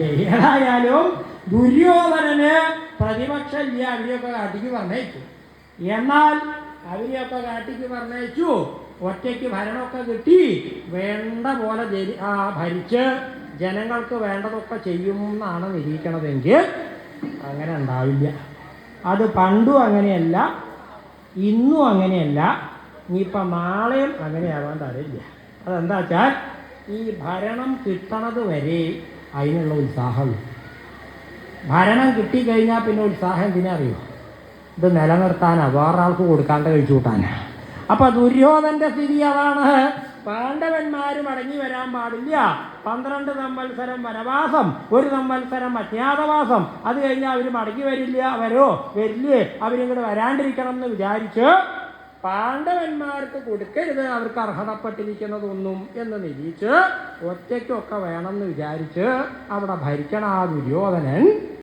ഏതായാലും ദുര്യോധനന് പ്രതിപക്ഷമില്ല അവരെയൊക്കെ കാട്ടിക്ക് പറഞ്ഞയച്ചു. എന്നാൽ അവരെയൊക്കെ കാട്ടിക്ക് പറഞ്ഞയച്ചു. ഒറ്റയ്ക്ക് ഭരണമൊക്കെ കിട്ടി. വേണ്ട പോലെ ആ, ഭരിച്ച് ജനങ്ങൾക്ക് വേണ്ടതൊക്കെ ചെയ്യും എന്നാണ് നിരീക്ഷണതെങ്കിൽ അങ്ങനെ ഉണ്ടാവില്ല. അത് പണ്ടും അങ്ങനെയല്ല ഇന്നും അങ്ങനെയല്ല. ഇനിയിപ്പം നാളെയും അങ്ങനെയാവാൻ തരില്ല അതെന്താ വെച്ചാൽ ഈ ഭരണം കിട്ടണത് വരെ അതിനുള്ള ഉത്സാഹമുള്ളൂ ഭരണം കിട്ടിക്കഴിഞ്ഞാൽ പിന്നെ ഉത്സാഹം എന്തിനാ അറിയോ? ഇത് നിലനിർത്താനാ വേറൊരാൾക്ക് കൊടുക്കാണ്ട് കഴിച്ചു കൂട്ടാനാ. അപ്പൊ ദുര്യോധന്റെ സ്ഥിതി അതാണ്. പാണ്ഡവന്മാരും മടങ്ങി വരാൻ പാടില്ല. പന്ത്രണ്ട് സംവത്സരം വനവാസം ഒരു സംവത്സരം അജ്ഞാതവാസം. അത് കഴിഞ്ഞാൽ അവർ മടങ്ങി വരില്ല. വരോ വരില്ലേ? അവരിങ്ങോട്ട് വരാണ്ടിരിക്കണം എന്ന് വിചാരിച്ച് പാണ്ഡവന്മാർക്ക് കൊടുക്കരുത്. അവർക്ക് അർഹതപ്പെട്ടിരിക്കുന്നതൊന്നും എന്ന് നിരീക്ഷിച്ച് ഒറ്റയ്ക്കൊക്കെ വേണമെന്ന് വിചാരിച്ച് അവിടെ ഭരിക്കണ ആ ദുര്യോധനൻ.